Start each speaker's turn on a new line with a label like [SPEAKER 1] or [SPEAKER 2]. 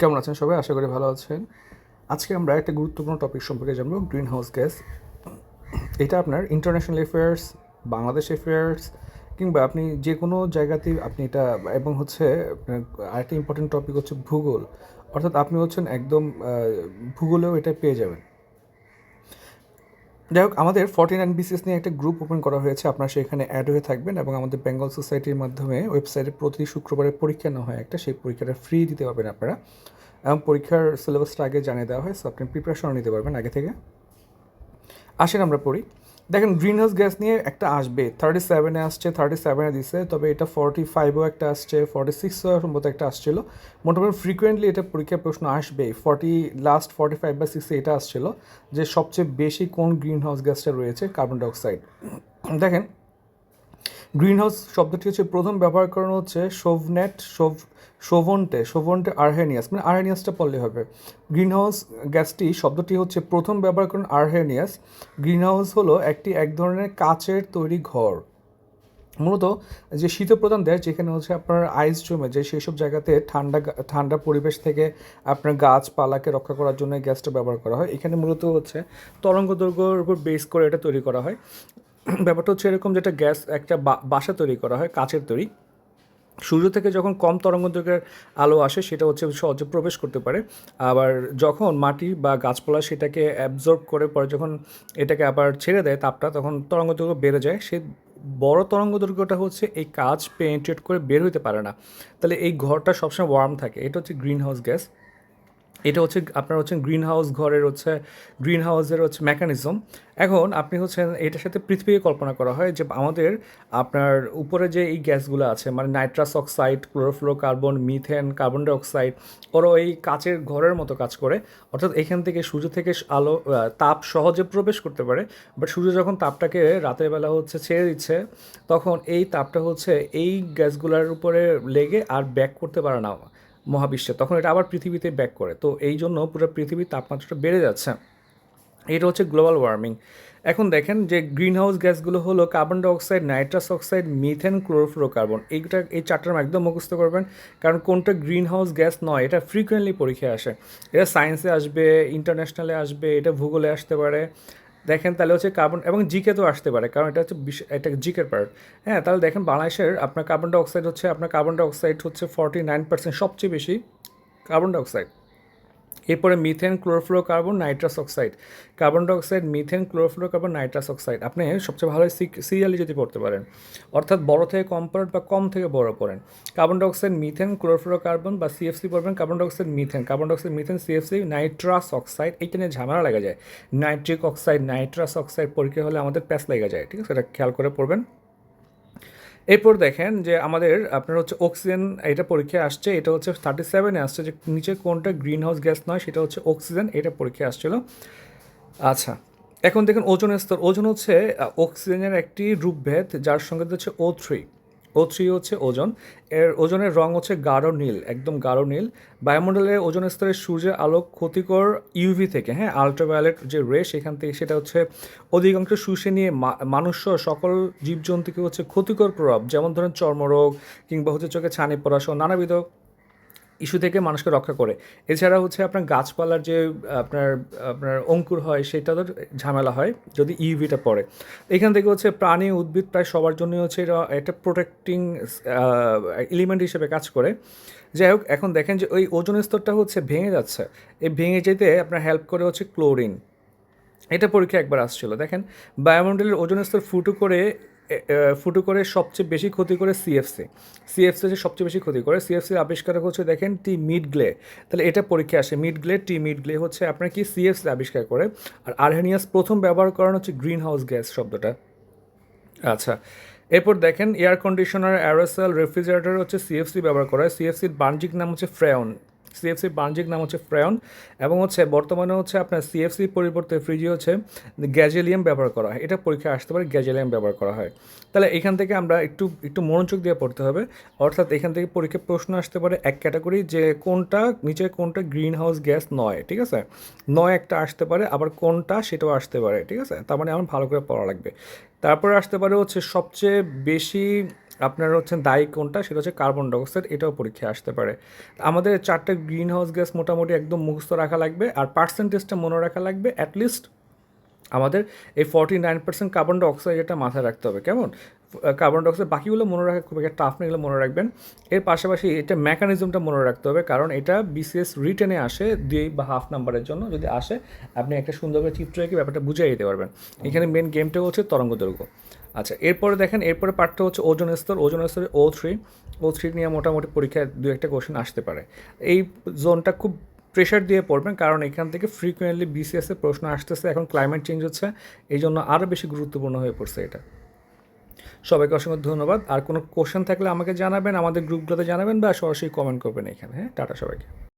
[SPEAKER 1] কেমন আছেন সবাই? আশা করি ভালো আছেন। আজকে আমরা একটা গুরুত্বপূর্ণ টপিক সম্পর্কে জানব গ্রিন হাউস গ্যাস এটা আপনার ইন্টারন্যাশনাল অ্যাফেয়ার্স বাংলাদেশ অ্যাফেয়ার্স কিংবা আপনি যে কোনো জায়গাতেই আপনি এটা, এবং হচ্ছে আরেকটা ইম্পর্টেন্ট টপিক হচ্ছে ভূগোল। অর্থাৎ আপনি হচ্ছেন একদম ভূগোলেও এটা পেয়ে যাবেন। যাই হোক, আমাদের ফর্টি নাইন বিসিএস নিয়ে একটা গ্রুপ ওপেন করা হয়েছে, আপনারা সেখানে অ্যাড হয়ে থাকবেন এবং আমাদের বেঙ্গল সোসাইটির মাধ্যমে ওয়েবসাইটে প্রতি শুক্রবারে পরীক্ষা না হয় একটা, সেই পরীক্ষাটা ফ্রি দিতে পারবেন আপনারা। এবং পরীক্ষার সিলেবাসটা আগে জানিয়ে দেওয়া হয় সো আপনি প্রিপারেশনও নিতে পারবেন আগে থেকে। আসেন আমরা পড়ি। দেখেন গ্রিন হাউস গ্যাস নিয়ে একটা আসবে। থার্টি সেভেনে আসছে থার্টি সেভেনে দিছে, তবে এটা ফর্টি ফাইভও একটা আসছে ফর্টি সিক্সও সম্ভবত একটা আসছিল। মোটামুটি ফ্রিকুয়েন্টলি এটা পরীক্ষার প্রশ্ন আসবে ফর্টি লাস্ট ফর্টি ফাইভ বা সিক্সে এটা আসছিল যে সবচেয়ে বেশি কোন গ্রিন হাউস গ্যাসটা রয়েছে কার্বন ডাইঅক্সাইড দেখেন গ্রিন হাউস শব্দটি হচ্ছে প্রথম ব্যবহার করানো হচ্ছে সোভনেট সোভ সোভন্টে সোভন্টে আরহেনিয়াস মানে আরহেনিয়াসটা পড়লে হবে। গ্রিন হাউস গ্যাসটি শব্দটি হচ্ছে প্রথম ব্যবহার করেন আরহেনিয়াস। গ্রিন হাউস হলো একটি এক ধরনের কাচের তৈরি ঘর। মূলত যে শীত প্রদান দেয় যেখানে হচ্ছে আপনার আইস জমে, যে সেই সব জায়গাতে ঠান্ডা ঠান্ডা পরিবেশ থেকে আপনার গাছপালাকে রক্ষা করার জন্য গ্যাসটা ব্যবহার করা হয়। এখানে মূলত হচ্ছে তরঙ্গ দৈর্ঘ্যের উপর বেস করে এটা তৈরি করা হয়। ব্যাপারটা হচ্ছে এরকম যেটা গ্যাস একটা বাসা তৈরি করা হয়, কাচের তৈরি। সূর্য থেকে যখন কম তরঙ্গদৈর্ঘ্যের আলো আসে, সেটা হচ্ছে সহজে প্রবেশ করতে পারে। আবার যখন মাটি বা গাছপালা সেটাকে অ্যাবজর্ব করে, পরে যখন এটাকে আবার ছেড়ে দেয় তাপটা, তখন তরঙ্গদৈর্ঘ্য বেড়ে যায়। সে বড় তরঙ্গদৈর্ঘ্যটা হচ্ছে এই কাজ পেনিট্রেট করে বের হতে পারে না। তাহলে এই ঘরটা সবসময় ওয়ার্ম থাকে। এটা হচ্ছে গ্রিন হাউস গ্যাস এটা হচ্ছে আপনার হচ্ছে গ্রিন হাউস ঘরের হচ্ছে গ্রিন হাউসের হচ্ছে মেকানিজম এখন আপনি হচ্ছেন এটার সাথে পৃথিবীকে কল্পনা করা হয় যে আমাদের আপনার উপরে যে এই গ্যাসগুলো আছে মানে nitrous oxide chlorofluorocarbon methane carbon dioxide ওরা এই কাচের ঘরের মতো কাজ করে। অর্থাৎ এখান থেকে সূর্য থেকে আলো তাপ সহজে প্রবেশ করতে পারে বাট সূর্য যখন তাপটাকে রাতের বেলা হচ্ছে ছেড়ে দিচ্ছে, তখন এই তাপটা হচ্ছে এই গ্যাসগুলোর উপরে লেগে আর ব্যাক করতে পারে না। মহাবিশ্বে, তখন এটা আবার পৃথিবীতে ব্যাক করে। তো এই জন্য পুরো পৃথিবীর তাপমাত্রাটা বেড়ে যাচ্ছে। এটা হচ্ছে গ্লোবাল ওয়ার্মিং এখন দেখেন যে গ্রিন হাউস গ্যাসগুলো হলো carbon dioxide nitrous oxide methane chlorofluorocarbon এইটা, এই চারটার একদম মুখস্থ করবেন। কারণ কোনটা গ্রিন হাউস গ্যাস নয়, এটা ফ্রিকুয়েন্টলি পরীক্ষায় আসে। এটা সায়েন্সে আসবে ইন্টারন্যাশনালে আসবে, এটা ভূগোলে আসতে পারে। দেখেন তাহলে হচ্ছে কার্বন এবং জিকে তো আসতে পারে, কারণ এটা হচ্ছে এটা জিকের পার্ট হ্যাঁ তাহলে দেখেন বাংলাদেশের আপনার কার্বন ডাইঅক্সাইড হচ্ছে, আপনার কার্বন ডাইঅক্সাইড হচ্ছে ফর্টি নাইন পার্সেন্ট সবচেয়ে বেশি কার্বন ডাইঅক্সাইড এরপরে methane chlorofluorocarbon nitrous oxide carbon dioxide methane chlorofluorocarbon nitrous oxide আপনি সবচেয়ে ভালো সিরিয়ালি যদি পড়তে পারেন, অর্থাৎ বড় থেকে কম পড়েন বা কম থেকে বড় পড়েন কার্বন ডাইঅক্সাইড মিথেন ক্লোরোফ্লোরোকার্বন বা সিএফসি পড়বেন carbon dioxide methane carbon dioxide methane CFC nitrous oxide এইটা নিয়ে ঝামেলা লেগে যায়। নাইট্রিক অক্সাইড নাইট্রাস অক্সাইড পরীক্ষা হলে আমাদের প্যাস লেগে যায়, ঠিক আছে? এটা খেয়াল করে পড়বেন। এরপর দেখেন যে আমাদের, আপনার হচ্ছে অক্সিজেন এটা পরীক্ষায় আসছে, এটা হচ্ছে থার্টি সেভেনে আসছে যে নিচে কোনটা গ্রিন হাউস গ্যাস নয়, সেটা হচ্ছে অক্সিজেন এটা পরীক্ষায় আসছিল। আচ্ছা এখন দেখেন ওজন স্তর, ওজন হচ্ছে অক্সিজেনের একটি রূপভেদ, যার সঙ্গে হচ্ছে ও থ্রি ও থ্রি হচ্ছে ওজন। এর ওজনের রং হচ্ছে গাঢ় নীল, একদম গাঢ় নীল। বায়ুমণ্ডলের ওজন স্তরে সূর্যের আলোক ক্ষতিকর ইউভি থেকে হ্যাঁ আলট্রাভায়োলেট যে রে সেখান থেকে সেটা হচ্ছে অধিকাংশ শুষে নিয়ে মানুষ সকল জীবজন্তুকে হচ্ছে ক্ষতিকর প্রভাব, যেমন ধরেন চর্মরোগ কিংবা হচ্ছে চোখে ছানি পড়াসহ নানাবিধ ইস্যু থেকে মানুষকে রক্ষা করে। এছাড়া হচ্ছে আপনার গাছপালার যে, আপনার আপনার অঙ্কুর হয়, সেটা তো ঝামেলা হয় যদি ইউভিটা পড়ে। এখান থেকে হচ্ছে প্রাণী উদ্ভিদ প্রায় সবার জন্য হচ্ছে এটা একটা প্রোটেক্টিং এলিমেন্ট হিসেবে কাজ করে। যাই হোক, এখন দেখেন যে ওই ওজন স্তরটা হচ্ছে ভেঙে যাচ্ছে। এই ভেঙে যেতে আপনার হেল্প করে হচ্ছে ক্লোরিন এটা পরীক্ষা একবার আসছিল। দেখেন বায়ুমণ্ডলের ওজন স্তর ফুটো করে ফুটো করে সবচেয়ে বেশি ক্ষতি করে সিএফসি সিএফসি যে সবচেয়ে বেশি ক্ষতি করে সিএফসির আবিষ্কারক হচ্ছে দেখেন টি মিড গ্লে। তাহলে এটা পরীক্ষা আসে, মিড গ্লে, টি মিড গ্লে হচ্ছে আপনার কি সিএফসি আবিষ্কার করে। আর আরহেনিয়াস প্রথম ব্যবহার করানো হচ্ছে গ্রিন হাউস গ্যাস শব্দটা। আচ্ছা এরপর দেখেন এয়ার কন্ডিশনার, অ্যারোসেল, রেফ্রিজারেটর হচ্ছে সিএফসি ব্যবহার করা হয়। সিএফসির বাণিজ্যিক নাম হচ্ছে ফ্রেয়ন। সিএফসির বাণিজ্যিক নাম হচ্ছে ফ্রেয়ন এবং হচ্ছে বর্তমানে হচ্ছে আপনার সিএফসি পরিবর্তে ফ্রিজে হচ্ছে গ্যাজেলিয়াম ব্যবহার করা হয়। এটা পরীক্ষায় আসতে পারে গ্যাজেলিয়াম ব্যবহার করা হয়। তাহলে এখান থেকে আমরা একটু একটু মনোযোগ দিয়ে পড়তে হবে। অর্থাৎ এখান থেকে পরীক্ষায় প্রশ্ন আসতে পারে এক ক্যাটাগরি যে কোনটা, নিচে কোনটা গ্রিন হাউস গ্যাস নয়, ঠিক আছে? নয় একটা আসতে পারে, আবার কোনটা সেটাও আসতে পারে, ঠিক আছে? তার মানে আমার ভালো করে পড়া লাগবে। তারপরে আসতে পারে হচ্ছে সবচেয়ে বেশি আপনার হচ্ছে দায়ী কোনটা? সেটা হচ্ছে কার্বন ডাইঅক্সাইড, এটাও পরীক্ষায় আসতে পারে। আমাদের চারটে গ্রিন হাউস গ্যাস মোটামুটি একদম মুখস্থ রাখা লাগবে আর পার্সেন্টেজটা মনে রাখা লাগবে অ্যাটলিস্ট আমাদের এই forty nine percent carbon dioxide এটা মাথায় রাখতে হবে। কেমন? কার্বন ডাইঅক্সাইড বাকিগুলো মনে রাখা খুব একটা টাফ না, এগুলো মনে রাখবেন। এর পাশাপাশি এটা মেকানিজমটা মনে রাখতে হবে কারণ এটা বিসিএস রিটেনে আসে দুই বা হাফ নাম্বারের জন্য। যদি আসে, আপনি একটা সুন্দর করে চিত্র এঁকে ব্যাপারটা বুঝিয়ে দিতে পারবেন। এখানে মেন গেমটা হচ্ছে তরঙ্গ দৈর্ঘ্য আচ্ছা এরপরে দেখেন, এরপরে পার্টটা হচ্ছে ওজন স্তর। ওজন স্তরে ও থ্রি ও থ্রি নিয়ে মোটামুটি পরীক্ষায় দু একটা কোশ্চেন আসতে পারে। এই জোনটা খুব প্রেশার দিয়ে পড়বেন, কারণ এখান থেকে ফ্রিকুয়েন্টলি বিসিএসে প্রশ্ন আসতেছে, এখন ক্লাইমেট চেঞ্জ হচ্ছে এই জন্য আরও বেশি গুরুত্বপূর্ণ হয়ে পড়ছে এটা। সবাইকে অসংখ্য ধন্যবাদ। আর কোনো কোশ্চেন থাকলে আমাকে জানাবেন, আমাদের গ্রুপগুলোতে জানাবেন বা সরাসরি কমেন্ট করবেন এখানে হ্যাঁ? টাটা সবাইকে।